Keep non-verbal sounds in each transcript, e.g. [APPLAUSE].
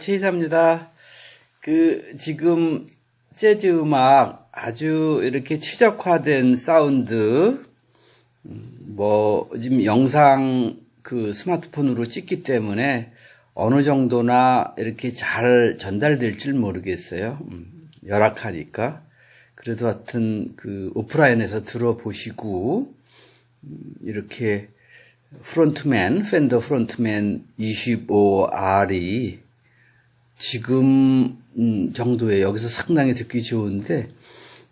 최이사입니다. 그, 지금, 재즈 음악 아주 이렇게 최적화된 사운드, 음, 뭐, 지금 영상 그 스마트폰으로 찍기 때문에 어느 정도나 이렇게 잘 전달될지 모르겠어요. 음, 열악하니까. 그래도 하여튼 그 오프라인에서 들어보시고, 음, 이렇게 프론트맨, 팬더 프론트맨 25R이 지금 음, 정도의 여기서 상당히 듣기 좋은데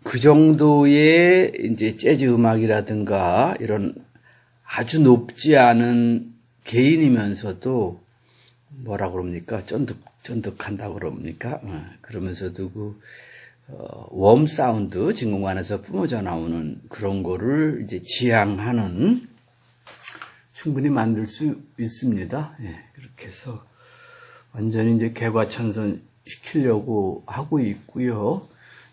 그 정도의 이제 재즈 음악이라든가 이런 아주 높지 않은 개인이면서도 뭐라 그럽니까 쫀득 쫀득한다 그럽니까 어, 그러면서도 그 어, 웜 사운드 진공관에서 뿜어져 나오는 그런 거를 이제 지향하는 충분히 만들 수 있습니다. 예, 그렇게 해서 완전히 이제 개과천선 시키려고 하고 있고요.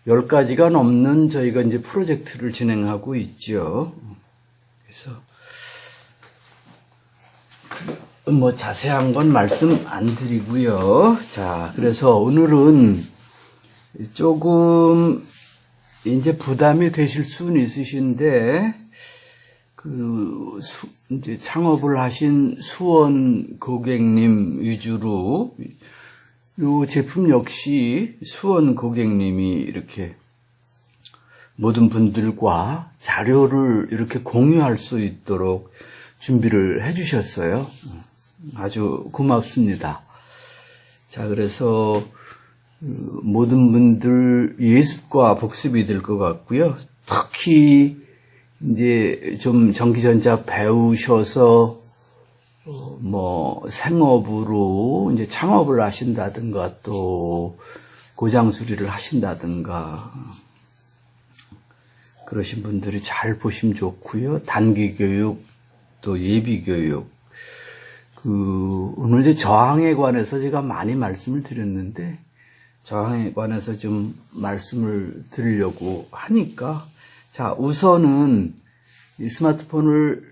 열 가지가 넘는 저희가 이제 프로젝트를 진행하고 있죠. 그래서 그뭐 자세한 건 말씀 안 드리고요. 자, 그래서 오늘은 조금 이제 부담이 되실 수는 있으신데 그 수, 이제 창업을 하신 수원 고객님 위주로 요 제품 역시 수원 고객님이 이렇게 모든 분들과 자료를 이렇게 공유할 수 있도록 준비를 해 주셨어요. 아주 고맙습니다. 자, 그래서 그 모든 분들 예습과 복습이 될 것 같고요. 특히 이제 좀 전기전자 배우셔서 어, 뭐 생업으로 이제 창업을 하신다든가 또 고장 수리를 하신다든가 그러신 분들이 잘 보시면 좋고요. 단기 교육 또 예비 교육 그 오늘 이제 저항에 관해서 제가 많이 말씀을 드렸는데 저항에 관해서 좀 말씀을 드리려고 하니까 자, 우선은 이 스마트폰을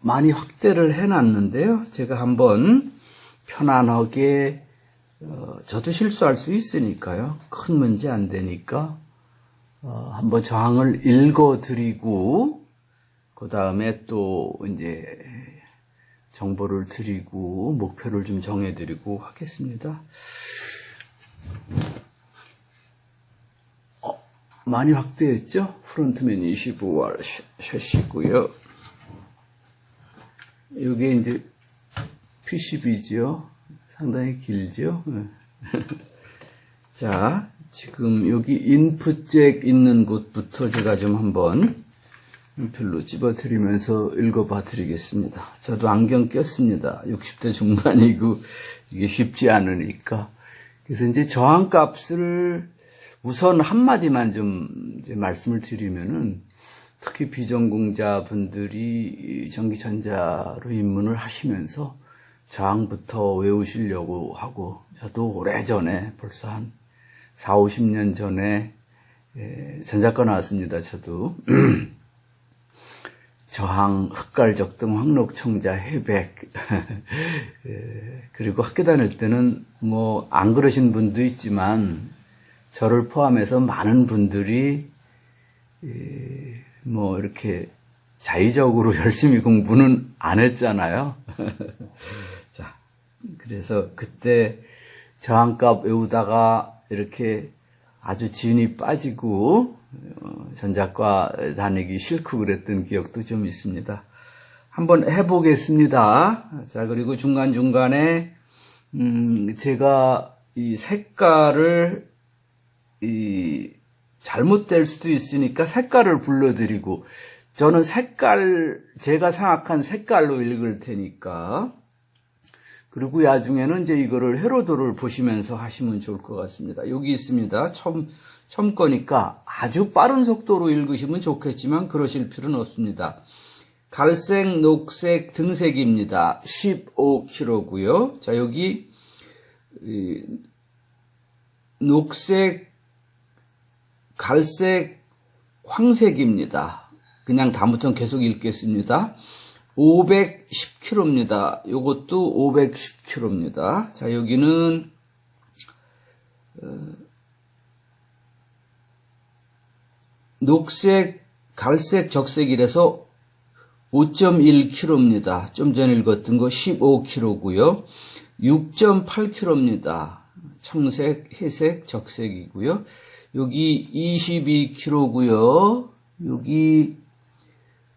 많이 확대를 해놨는데요. 제가 한번 편안하게 어, 저도 실수할 수 있으니까요. 큰 문제 안 되니까 어, 한번 저항을 읽어드리고 그 다음에 또 이제 정보를 드리고 목표를 좀 정해드리고 하겠습니다. 많이 확대했죠? 프론트맨 25월 샷이고요. 이게 이제 PCB죠. 상당히 길죠. 네. [LAUGHS] 자, 지금 여기 인풋 잭 있는 곳부터 제가 좀 한번 별로 집어드리면서 읽어봐 드리겠습니다. 저도 안경 꼈습니다. 60대 중반이고 이게 쉽지 않으니까. 그래서 이제 저항값을 우선 한마디만 좀 말씀을 드리면은 특히 비전공자 분들이 전기전자로 입문을 하시면서 저항부터 외우시려고 하고 저도 오래전에 벌써 한 4, 50년 전에 예, 전작가 나왔습니다. 저도 [CLEARS THROAT] 저항, 흑갈적 등, 황록청자, 해백 [LAUGHS] 예, 그리고 학교 다닐 때는 뭐 안 그러신 분도 있지만 저를 포함해서 많은 분들이 뭐 이렇게 자의적으로 [LAUGHS] 열심히 공부는 안 했잖아요. [LAUGHS] 자, 그래서 그때 저항값 외우다가 이렇게 아주 진이 빠지고 어, 전작과 다니기 싫고 그랬던 기억도 좀 있습니다. 한번 해보겠습니다. 자, 그리고 중간중간에, 음, 제가 이 색깔을 이 잘못될 수도 있으니까 색깔을 불러드리고 저는 색깔 제가 생각한 색깔로 읽을 테니까 그리고 나중에는 이제 이거를 헤로도를 보시면서 하시면 좋을 것 같습니다. 여기 있습니다. 처음 처음 거니까 아주 빠른 속도로 읽으시면 좋겠지만 그러실 필요는 없습니다. 갈색, 녹색, 등색입니다. 15kg고요. 자 여기 녹색 갈색, 황색입니다. 그냥 다음부터는 계속 읽겠습니다. 510kg입니다. 요것도 510kg입니다. 자, 여기는 어, 녹색, 갈색, 적색이라서 5.1kg입니다. 좀 전에 읽었던 거 15kg고요. 6.8kg입니다. 청색, 회색, 적색이고요. 여기 22kg고요. 여기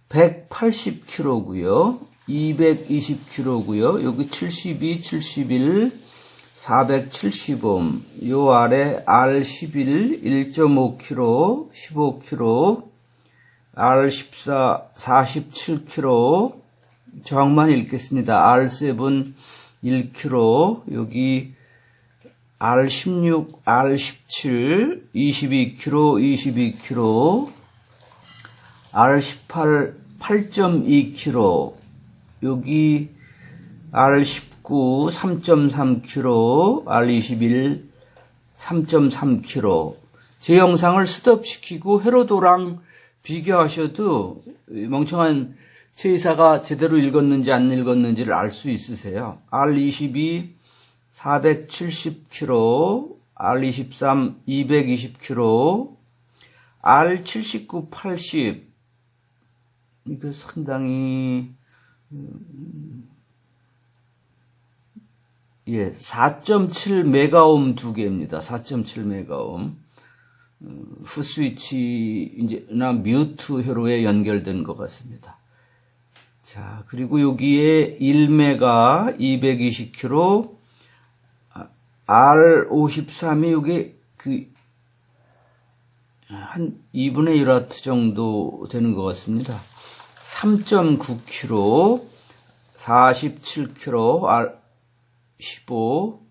180kg고요. 220kg고요. 여기 72, 71, 470옴. 요 아래 R11 1.5kg, 15kg, R14 47kg. 저항만 읽겠습니다. R7 1kg. 여기 R16, R17 22kg, 22kg. R18 8.2kg, 여기 R19 3.3kg, R21 3.3kg. 제 영상을 스톱시키고 회로도랑 비교하셔도 멍청한 최이사가 제대로 읽었는지 안 읽었는지를 알 수 있으세요. R22 470kg, R23 220kg, R79 80 이거 상당히 음, 예, 4.7 메가옴 두 개입니다. 4.7 메가옴. 후스위치 이제나 뮤트 회로에 연결된 것 같습니다. 자, 그리고 여기에 1메가 220kg R53이 여기 그한 2분의 1와트 정도 되는 것 같습니다. 3.9kg, 47kg, R 15,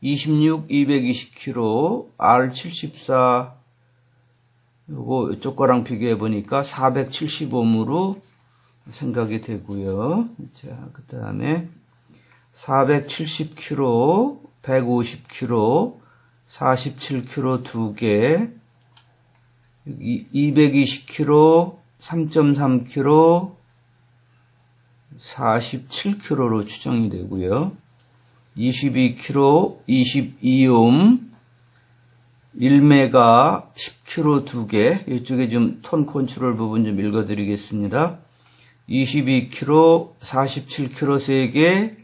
26, 220kg, R74, 요거 이쪽 거랑 비교해 보니까 470옴으로 생각이 되고요. 자, 그 다음에 470kg, 150kg, 47kg 두 개, 여기 220kg, 3.3kg, 47kg로 추정이 되고요. 22kg, 22옴, 1메가 10kg 두 개, 이쪽에 좀 톤 컨트롤 부분 좀 읽어드리겠습니다. 22kg, 47kg 세 개,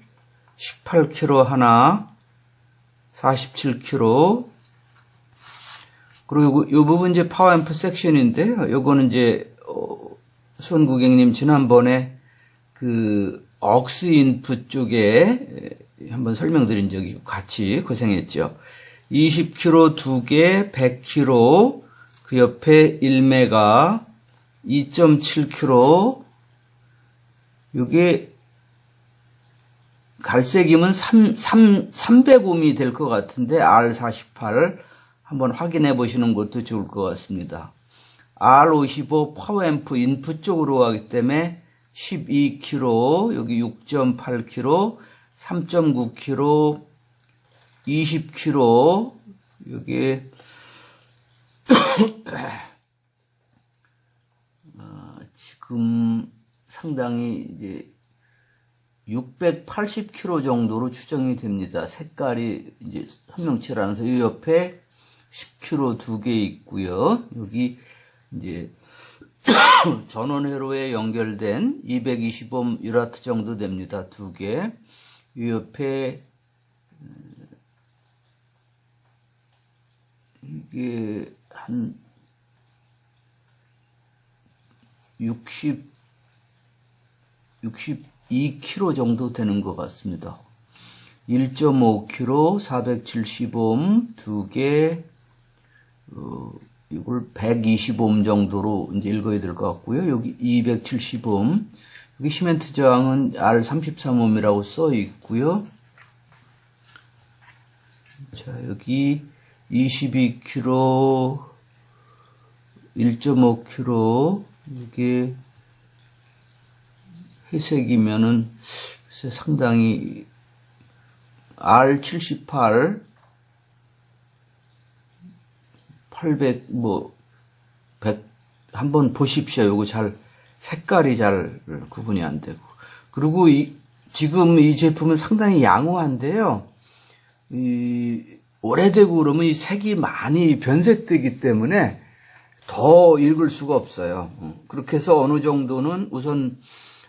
18kg 하나, 47kg, 그리고 이 부분 이제 파워앰프 섹션인데요. 요거는 이제 어, 손 고객님 지난번에 그 억스 인풋 쪽에 한번 설명드린 적이 같이 고생했죠. 20kg 두 개, 100kg, 그 옆에 1메가, 2.7kg, 요게 갈색이면 3, 3, 300옴이 될 것 같은데 R48 한번 확인해 보시는 것도 좋을 것 같습니다. R55 파워앰프 인풋 쪽으로 가기 때문에 12kg, 여기 6.8kg, 3.9kg, 20kg, 여기 아, [COUGHS] 지금 상당히 이제 680kg 정도로 추정이 됩니다. 색깔이 이제 선명치 않아서 이 옆에 10kg 두 개 있고요. 여기 이제 [COUGHS] 전원 회로에 연결된 220옴 1와트 정도 됩니다. 두 개. 이 옆에 이게 한 60, 62kg 정도 되는 것 같습니다. 1.5kg, 470옴 두 개, 어, 이걸 120옴 정도로 이제 읽어야 될 것 같고요. 여기 270옴. 여기 시멘트 저항은 R33옴이라고 써 있고요. 자, 여기 22kg, 1.5kg, 이게 회색이면은 상당히 R78 800, 뭐, 100, 한번 보십시오. 요거 잘 색깔이 잘 구분이 안 되고. 그리고 이, 지금 이 제품은 상당히 양호한데요. 이, 오래되고 그러면 이 색이 많이 변색되기 때문에 더 읽을 수가 없어요. 어, 그렇게 해서 어느 정도는 우선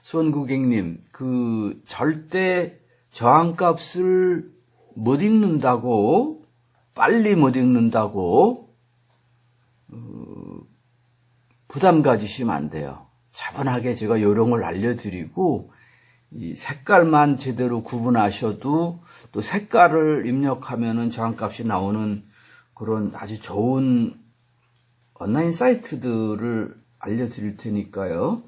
수원 고객님, 그 절대 저항값을 못 읽는다고, 빨리 못 읽는다고, 어, 부담 가지시면 안 돼요. 차분하게 제가 요령을 알려드리고, 이 색깔만 제대로 구분하셔도 또 색깔을 입력하면은 저항값이 나오는 그런 아주 좋은 온라인 사이트들을 알려드릴 테니까요.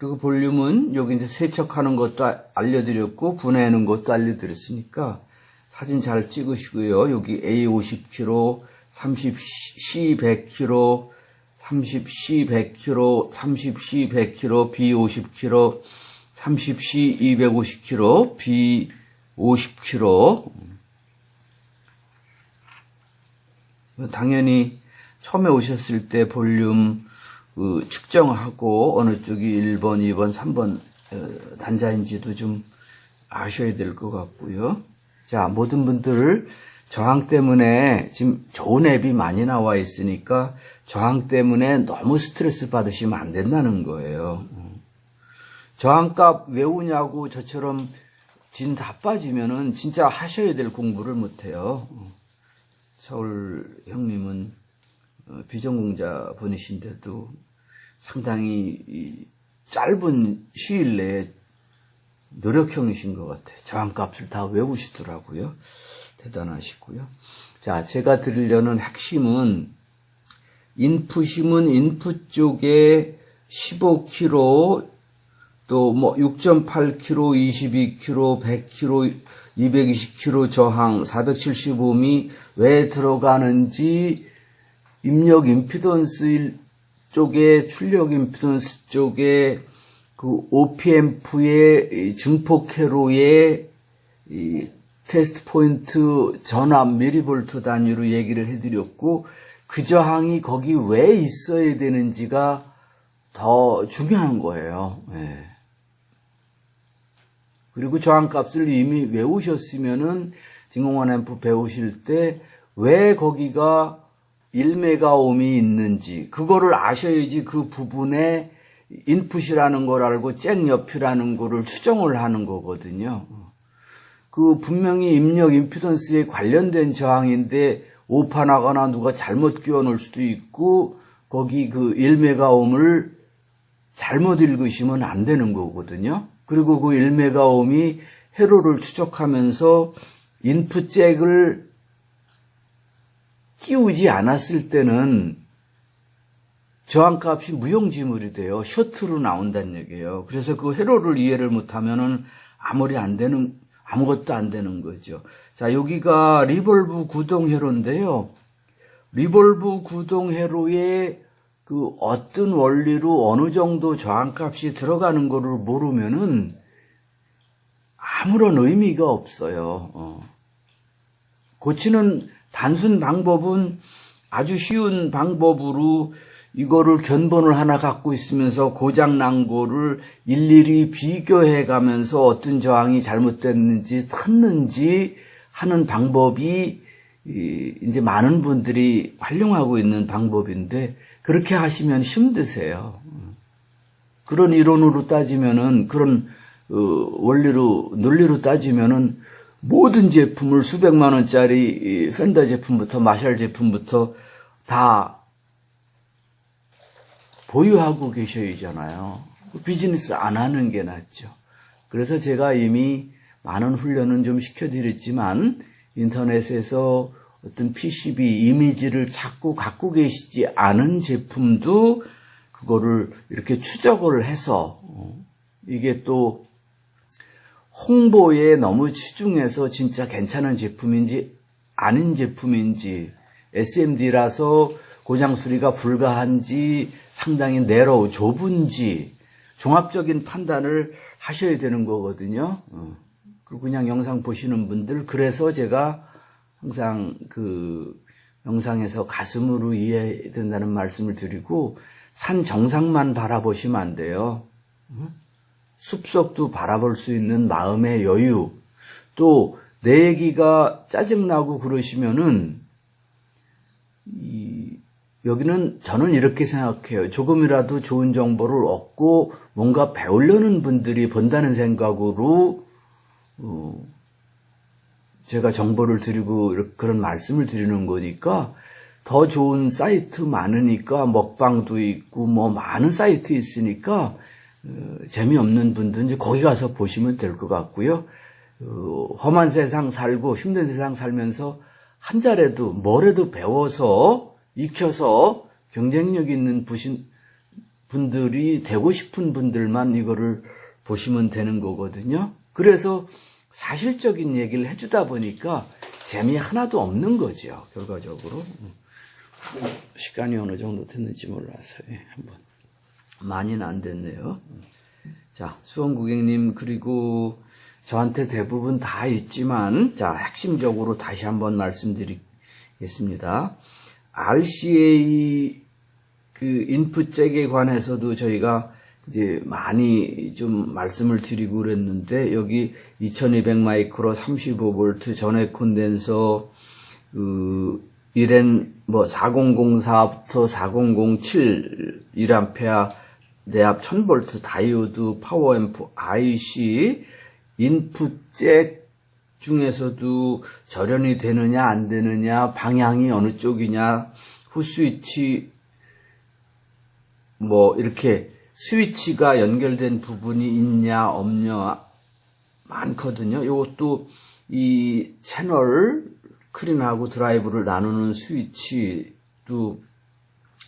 그리고 볼륨은 여기 이제 세척하는 것도 아- 알려드렸고 분해하는 것도 알려드렸으니까 사진 잘 찍으시고요. 여기 A 50kg, 30C 100kg, 30C 100kg, 30C 100kg, B 50kg, 30C 250kg, B 50kg. 당연히 처음에 오셨을 때 볼륨 그 측정하고 어느 쪽이 1번, 2번, 3번 어, 단자인지도 좀 아셔야 될 것 같고요. 자, 모든 분들 저항 때문에 지금 좋은 앱이 많이 나와 있으니까 저항 때문에 너무 스트레스 받으시면 안 된다는 거예요. 저항값 외우냐고 저처럼 진 다 빠지면은 진짜 하셔야 될 공부를 못 해요. 서울 형님은 어, 비전공자 분이신데도 상당히 이 짧은 시일 내에 노력형이신 것 같아요. 저항값을 다 외우시더라고요. 대단하시고요. 자, 제가 드리려는 핵심은 인풋이면 인풋 쪽에 15kg, 또 뭐 6.8kg, 22kg, 100kg, 220kg 저항, 475미 왜 들어가는지 입력 임피던스 쪽에 출력 임피던스 쪽에 그 OPMP의 증폭 회로의 이 테스트 포인트 전압 미리볼트 단위로 얘기를 해드렸고 그 저항이 거기 왜 있어야 되는지가 더 중요한 거예요. 예. 그리고 저항값을 이미 외우셨으면은 진공원 앰프 배우실 때 왜 거기가 1메가옴이 있는지 그거를 아셔야지 그 부분에 인풋이라는 걸 알고 잭 옆이라는 거를 추정을 하는 거거든요. 그 분명히 입력 임피던스에 관련된 저항인데 오판하거나 누가 잘못 끼워 놓을 수도 있고 거기 그 1메가옴을 잘못 읽으시면 안 되는 거거든요. 그리고 그 1메가옴이 회로를 추적하면서 인풋 잭을 끼우지 않았을 때는 저항값이 무용지물이 돼요. 셔트로 나온다는 얘기예요. 그래서 그 회로를 이해를 못하면은 아무리 안 되는 아무것도 안 되는 거죠. 자 여기가 리볼브 구동 회로인데요. 리볼브 구동 회로에 그 어떤 원리로 어느 정도 저항값이 들어가는 거를 모르면은 아무런 의미가 없어요. 어. 고치는 단순 방법은 아주 쉬운 방법으로 이거를 견본을 하나 갖고 있으면서 고장 난 거를 일일이 비교해 가면서 어떤 저항이 잘못됐는지 탔는지 하는 방법이 이, 이제 많은 분들이 활용하고 있는 방법인데 그렇게 하시면 힘드세요. 그런 이론으로 따지면은 그런 어, 원리로 논리로 따지면은 모든 제품을 수백만 원짜리 이 펜더 제품부터 마샬 제품부터 다 보유하고 계셔야잖아요. 그 비즈니스 안 하는 게 낫죠. 그래서 제가 이미 많은 훈련은 좀 시켜드렸지만 인터넷에서 어떤 PCB 이미지를 자꾸 갖고 계시지 않은 제품도 그거를 이렇게 추적을 해서 어, 이게 또 홍보에 너무 치중해서 진짜 괜찮은 제품인지 아닌 제품인지 SMD라서 고장 수리가 불가한지 상당히 내로 좁은지 종합적인 판단을 하셔야 되는 거거든요. 어. 그리고 그냥 영상 보시는 분들 그래서 제가 항상 그 영상에서 가슴으로 이해된다는 말씀을 드리고 산 정상만 바라보시면 안 돼요. 숲속도 바라볼 수 있는 마음의 여유, 또 내 얘기가 짜증나고 그러시면은, 이, 여기는 저는 이렇게 생각해요. 조금이라도 좋은 정보를 얻고 뭔가 배우려는 분들이 본다는 생각으로, 어, 제가 정보를 드리고 그런 말씀을 드리는 거니까 더 좋은 사이트 많으니까 먹방도 있고 뭐 많은 사이트 있으니까 어, 재미없는 분들은 이제 거기 가서 보시면 될 것 같고요. 어, 험한 세상 살고 힘든 세상 살면서 한 자라도 뭐라도 배워서 익혀서 경쟁력 있는 부신 분들이 되고 싶은 분들만 이거를 보시면 되는 거거든요. 그래서 사실적인 얘기를 해주다 보니까 재미 하나도 없는 거죠. 결과적으로. 시간이 어느 정도 됐는지 몰라서 예, 한번 많이는 안 됐네요. 자, 수원 고객님 그리고 저한테 대부분 다 있지만 자, 핵심적으로 다시 한번 말씀드리겠습니다. RCA 그 인풋 잭에 관해서도 저희가 이제 많이 좀 말씀을 드리고 그랬는데 여기 2200 마이크로 35볼트 전해 콘덴서 그 1N 뭐 4004부터 4007 1암페아 내압 1000볼트 다이오드 파워앰프 IC 인풋 잭 중에서도 절연이 되느냐 안 되느냐 방향이 어느 쪽이냐 후 스위치 뭐 이렇게 스위치가 연결된 부분이 있냐 없냐 많거든요. 이것도 이 채널 크린하고 드라이브를 나누는 스위치도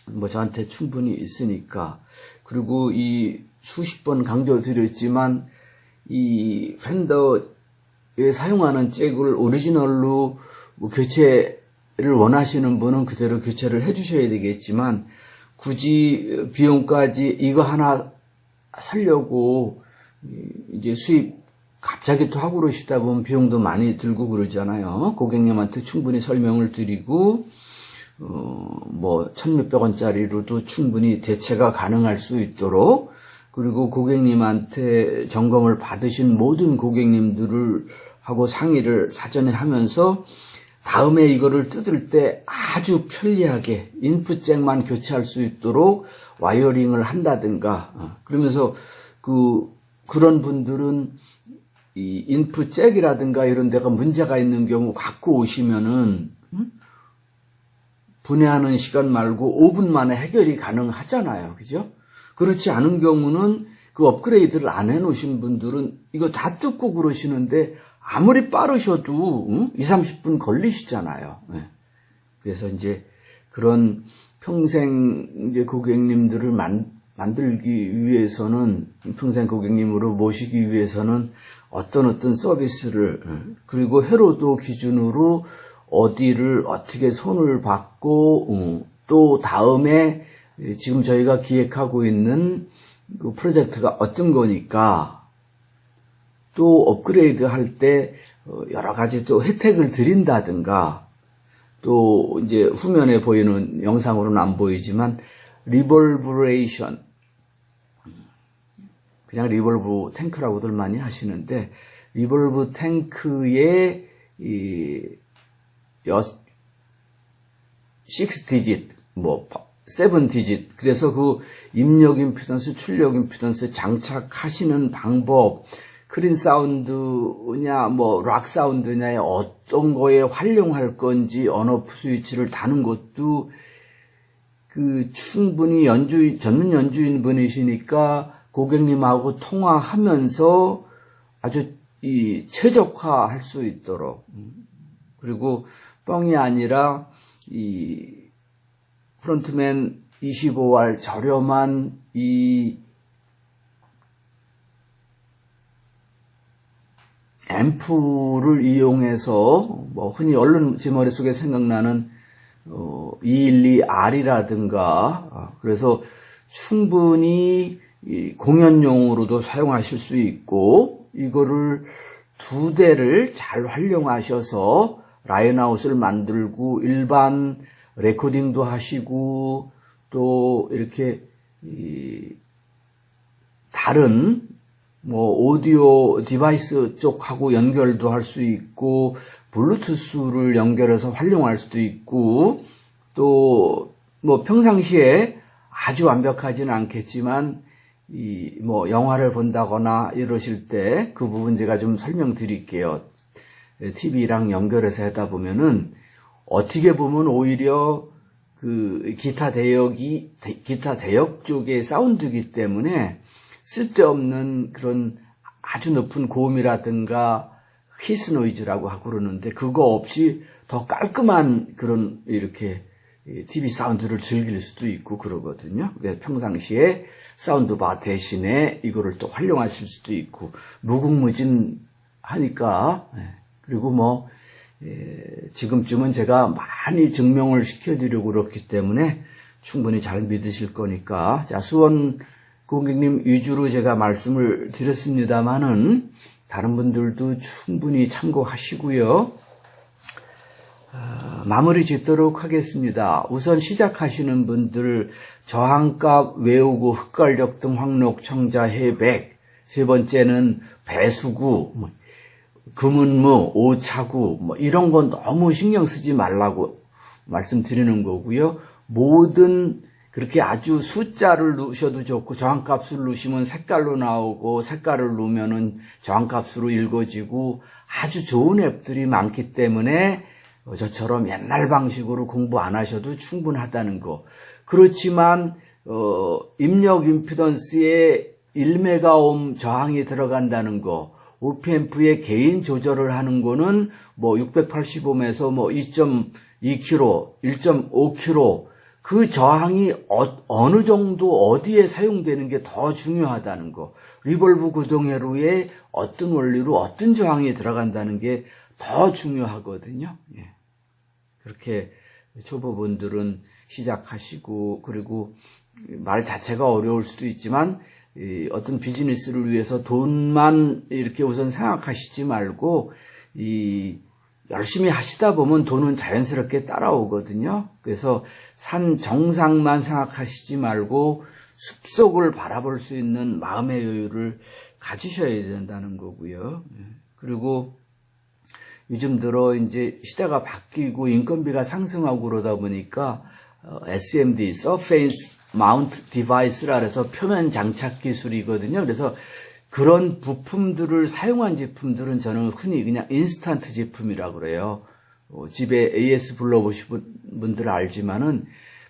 뭐 저한테 충분히 있으니까 그리고 이 수십 번 강조드렸지만 이 팬더에 사용하는 잭을 오리지널로 뭐 교체를 원하시는 분은 그대로 교체를 해주셔야 되겠지만 굳이 비용까지 이거 하나 살려고 이제 수입 갑자기 또 하고 그러시다 보면 비용도 많이 들고 그러잖아요. 고객님한테 충분히 설명을 드리고 어뭐 천몇백 원짜리로도 충분히 대체가 가능할 수 있도록 그리고 고객님한테 점검을 받으신 모든 고객님들을 하고 상의를 사전에 하면서 다음에 이거를 뜯을 때 아주 편리하게 인풋잭만 교체할 수 있도록 와이어링을 한다든가 어, 그러면서 그 그런 분들은 이 인풋잭이라든가 이런 데가 문제가 있는 경우 갖고 오시면은 음? 분해하는 시간 말고 5분 만에 해결이 가능하잖아요. 그죠? 그렇지 않은 경우는 그 업그레이드를 안 해놓으신 분들은 이거 다 뜯고 그러시는데 아무리 빠르셔도 응? 2, 30분 걸리시잖아요. 네. 그래서 이제 그런 평생 이제 고객님들을 만, 만들기 위해서는 평생 고객님으로 모시기 위해서는 어떤 어떤 서비스를 그리고 해로도 기준으로 어디를 어떻게 손을 받고 또 다음에 지금 저희가 기획하고 있는 그 프로젝트가 어떤 거니까 또 업그레이드 할때 어, 여러 가지 또 혜택을 드린다든가 또 이제 후면에 보이는 영상으로는 안 보이지만 리볼브레이션. 그냥 리볼브 탱크라고들 많이 하시는데 리볼브 탱크의 이 여, 6 디짓 뭐 세븐 디짓 그래서 그 입력 임피던스 출력 임피던스 장착하시는 방법 크린 사운드냐 뭐 락 사운드냐에 어떤 거에 활용할 건지 언어프 스위치를 다는 것도 그 충분히 연주 전문 연주인 분이시니까 고객님하고 통화하면서 아주 이 최적화할 수 있도록. 그리고 뻥이 아니라 이 프론트맨 25알 저렴한 이 앰프를 이용해서 뭐 흔히 얼른 제 머릿속에 생각나는 어, 212R이라든가 아, 그래서 충분히 공연용으로도 사용하실 수 있고 이거를 두 대를 잘 활용하셔서 라인아웃을 만들고 일반 레코딩도 하시고 또 이렇게 다른 뭐 오디오 디바이스 쪽하고 연결도 할 수 있고 블루투스를 연결해서 활용할 수도 있고 또 뭐 평상시에 아주 완벽하지는 않겠지만 이 뭐 영화를 본다거나 이러실 때 그 부분 제가 좀 설명드릴게요. TV랑 연결해서 하다 보면은 어떻게 보면 오히려 그 기타 대역이 대- 기타 대역 쪽의 사운드이기 때문에 쓸데없는 그런 아주 높은 고음이라든가 히스 노이즈라고 하고 그러는데 그거 없이 더 깔끔한 그런 이렇게 TV 사운드를 즐길 수도 있고 그러거든요. 평상시에 사운드바 대신에 이거를 또 활용하실 수도 있고 무궁무진 하니까 예. 그리고 뭐 예, 지금쯤은 제가 많이 증명을 시켜드리고 그렇기 때문에 충분히 잘 믿으실 거니까 자 수원 고객님 위주로 제가 말씀을 드렸습니다만은 다른 분들도 충분히 참고하시고요. 아, 마무리 짓도록 하겠습니다. 우선 시작하시는 분들 저항값 외우고 흑갈력 등 황록 청자 해백 세 번째는 배수구 뭐, 금은무 오차구 뭐 이런 건 너무 신경 쓰지 말라고 말씀드리는 거고요. 모든 그렇게 아주 숫자를 넣으셔도 좋고 저항값을 넣으시면 색깔로 나오고 색깔을 넣으면은 저항값으로 읽어지고 아주 좋은 앱들이 많기 때문에 어, 저처럼 옛날 방식으로 공부 안 하셔도 충분하다는 거. 그렇지만 어, 입력 임피던스에 1메가옴 저항이 들어간다는 거. 오피앰프의 개인 조절을 하는 거는 뭐 680옴에서 뭐 2.2kg, 1.5kg 그 저항이 어, 느 정도 어디에 사용되는 게 더 중요하다는 거. 리볼브 구동회로에 어떤 원리로 어떤 저항이 들어간다는 게 더 중요하거든요. 예. 그렇게 초보분들은 시작하시고 그리고 말 자체가 어려울 수도 있지만 이 어떤 비즈니스를 위해서 돈만 이렇게 우선 생각하시지 말고 이 열심히 하시다 보면 돈은 자연스럽게 따라오거든요. 그래서 산 정상만 생각하시지 말고 숲속을 바라볼 수 있는 마음의 여유를 가지셔야 된다는 거고요. 예. 그리고 요즘 들어 이제 시대가 바뀌고 인건비가 상승하고 그러다 보니까 어, SMD, Surface Mount Device라 해서 표면 장착 기술이거든요. 그래서 그런 부품들을 사용한 제품들은 저는 흔히 그냥 인스턴트 제품이라고 그래요. 어, 집에 AS 불러보신 분들은 알지만은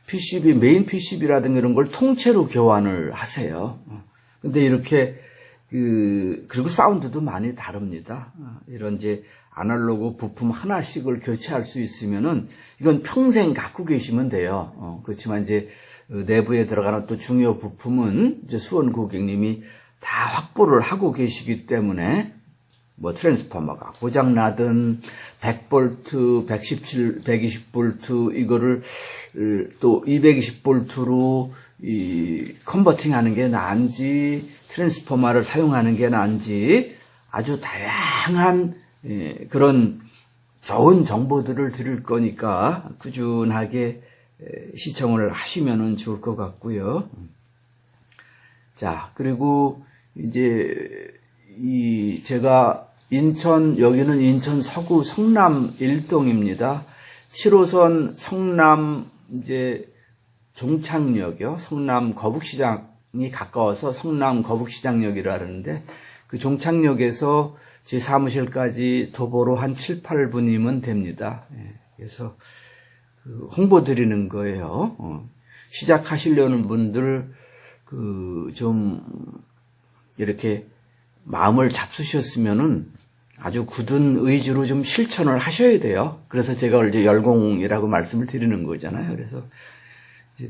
PCB, 메인 PCB라든가 이런 걸 통째로 교환을 하세요. 어, 근데 이렇게 그 그리고 사운드도 많이 다릅니다. 어, 이런 이제 아날로그 부품 하나씩을 교체할 수 있으면은 이건 평생 갖고 계시면 돼요. 어, 그렇지만 이제 내부에 들어가는 또 중요 부품은 이제 수원 고객님이 다 확보를 하고 계시기 때문에 뭐 트랜스포머가 고장 나든 100볼트, 117, 120볼트 이거를 또 220볼트로 이 컨버팅하는 게 나은지 트랜스포머를 사용하는 게 나은지 아주 다양한 예, 그런 좋은 정보들을 드릴 거니까 꾸준하게 시청을 하시면 좋을 것 같고요. 자, 그리고 이제 이 제가 인천 여기는 인천 서구 성남 일동입니다. 7호선 성남 이제 종착역이요. 성남 거북시장이 가까워서 성남 거북시장역이라 하는데 그 종착역에서 제 사무실까지 도보로 한 7, 8분이면 됩니다. 예, 그래서 그 홍보 드리는 거예요. 어, 시작하시려는 분들 그 좀 이렇게 마음을 잡수셨으면은 아주 굳은 의지로 좀 실천을 하셔야 돼요. 그래서 제가 이제 열공이라고 말씀을 드리는 거잖아요. 그래서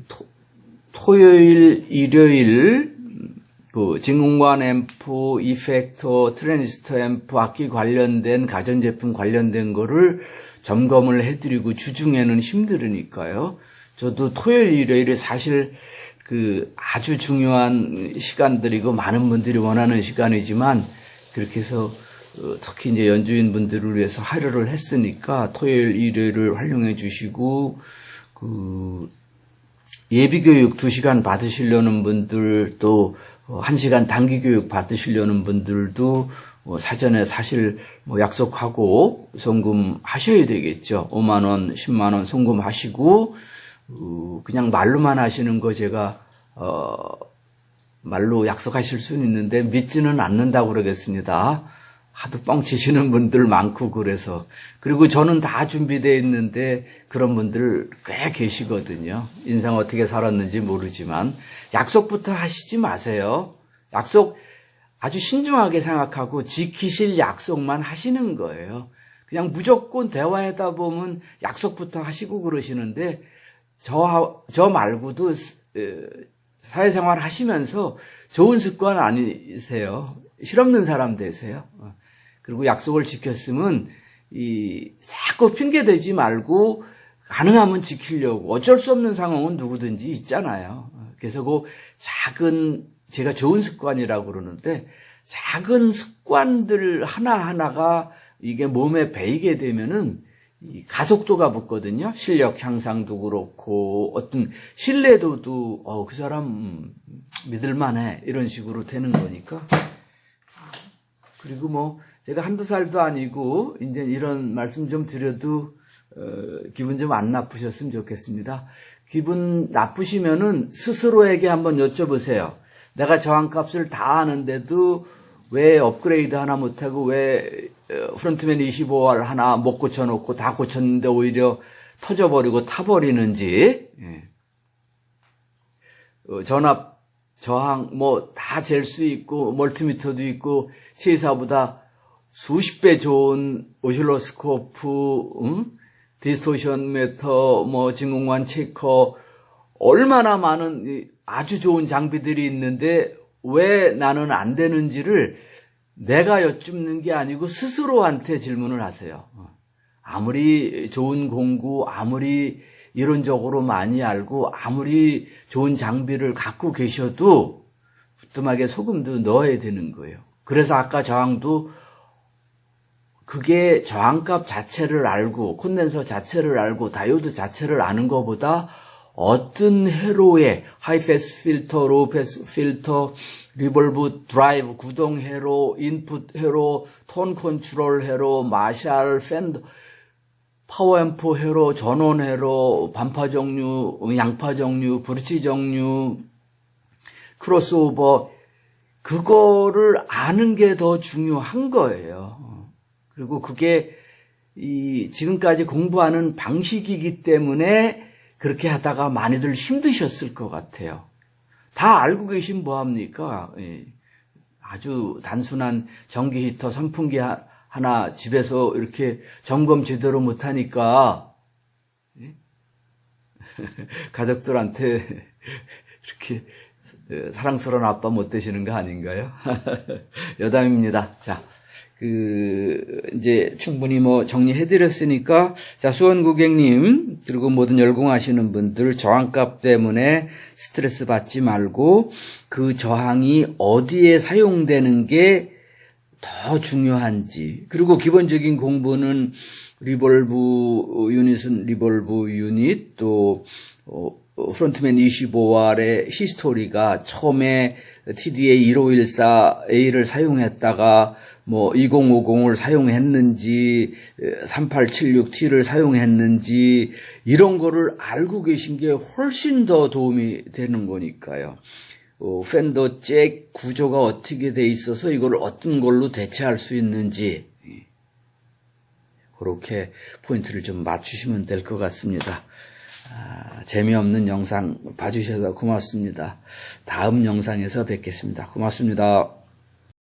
토, 토요일, 일요일 그 진공관 앰프, 이펙터, 트랜지스터 앰프, 악기 관련된 가전제품 관련된 거를 점검을 해드리고 주중에는 힘들으니까요. 저도 토요일, 일요일에 사실 그 아주 중요한 시간들이고 많은 분들이 원하는 시간이지만 그렇게 해서 어, 특히 이제 연주인 분들을 위해서 하루를 했으니까 토요일, 일요일을 활용해 주시고 그 예비교육 2시간 받으시려는 분들 또 어, 한 시간 단기 교육 받으시려는 분들도 어, 사전에 사실 뭐 약속하고 송금 하셔야 되겠죠. 5만 원, 10만 원 송금 하시고 어, 그냥 말로만 하시는 거 제가 어, 말로 약속하실 수는 있는데 믿지는 않는다고 그러겠습니다. 하도 뻥치시는 분들 많고 그래서 그리고 저는 다 준비되어 있는데 그런 분들 꽤 계시거든요. 인생 어떻게 살았는지 모르지만 약속부터 하시지 마세요. 약속 아주 신중하게 생각하고 지키실 약속만 하시는 거예요. 그냥 무조건 대화하다 보면 약속부터 하시고 그러시는데 저, 저 말고도 에, 사회생활 하시면서 좋은 습관 아니세요. 실없는 사람 되세요. 어. 그리고 약속을 지켰으면 이 자꾸 핑계 대지 말고 가능하면 지키려고 어쩔 수 없는 상황은 누구든지 있잖아요. 그래서 그 작은 제가 좋은 습관이라고 그러는데 작은 습관들 하나하나가 이게 몸에 배이게 되면은 이 가속도가 붙거든요. 실력 향상도 그렇고 어떤 신뢰도도 어, 그 사람 음, 믿을만해 이런 식으로 되는 거니까. 그리고 뭐 제가 한두 살도 아니고 이제 이런 말씀 좀 드려도 어, 기분 좀 안 나쁘셨으면 좋겠습니다. 기분 나쁘시면은 스스로에게 한번 여쭤보세요. 내가 저항 값을 다 아는데도 왜 업그레이드 하나 못하고 왜 어, 프론트맨 25알 하나 못 고쳐놓고 다 고쳤는데 오히려 터져버리고 타버리는지 예. 어, 전압 저항 뭐 다 잴 수 있고 멀티미터도 있고 T사보다 수십 배 좋은 오실로스코프, 응? 디스토션 메터, 뭐 진공관 체커 얼마나 많은 이 아주 좋은 장비들이 있는데 왜 나는 안 되는지를 내가 여쭙는 게 아니고 스스로한테 질문을 하세요. 아무리 좋은 공구, 아무리 이론적으로 많이 알고, 아무리 좋은 장비를 갖고 계셔도 부뚜막에 소금도 넣어야 되는 거예요. 그래서 아까 저항도 그게 저항값 자체를 알고 콘덴서 자체를 알고 다이오드 자체를 아는 것보다 어떤 회로에 하이패스 필터, 로우패스 필터, 리볼브 드라이브, 구동 회로, 인풋 회로, 톤 컨트롤 회로, 마샬, 팬더, 파워앰프 회로, 전원 회로, 반파 종류, 양파 종류, 브리치 종류, 크로스오버 그거를 아는 게 더 중요한 거예요. 그리고 그게 이 지금까지 공부하는 방식이기 때문에 그렇게 하다가 많이들 힘드셨을 것 같아요. 다 알고 계신 뭐합니까? 예. 아주 단순한 전기 히터, 선풍기 하나 집에서 이렇게 점검 제대로 못하니까 예? [LAUGHS] 가족들한테 [LAUGHS] 이렇게 사랑스러운 아빠 못 되시는 거 아닌가요? [LAUGHS] 여담입니다. 자, 그, 이제 충분히 뭐 정리해 드렸으니까, 자, 수원 고객님, 그리고 모든 열공하시는 분들 저항값 때문에 스트레스 받지 말고, 그 저항이 어디에 사용되는 게 더 중요한지, 그리고 기본적인 공부는 리볼브 유닛은 리볼브 유닛, 또, 어, 프론트맨 25R의 히스토리가 처음에 TDA 1514A를 사용했다가 뭐 2050을 사용했는지 3876T를 사용했는지 이런 거를 알고 계신 게 훨씬 더 도움이 되는 거니까요. 어, 팬더 잭 구조가 어떻게 돼 있어서 이걸 어떤 걸로 대체할 수 있는지 그렇게 포인트를 좀 맞추시면 될 것 같습니다. 아, 재미없는 영상 봐주셔서 고맙습니다. 다음 영상에서 뵙겠습니다. 고맙습니다.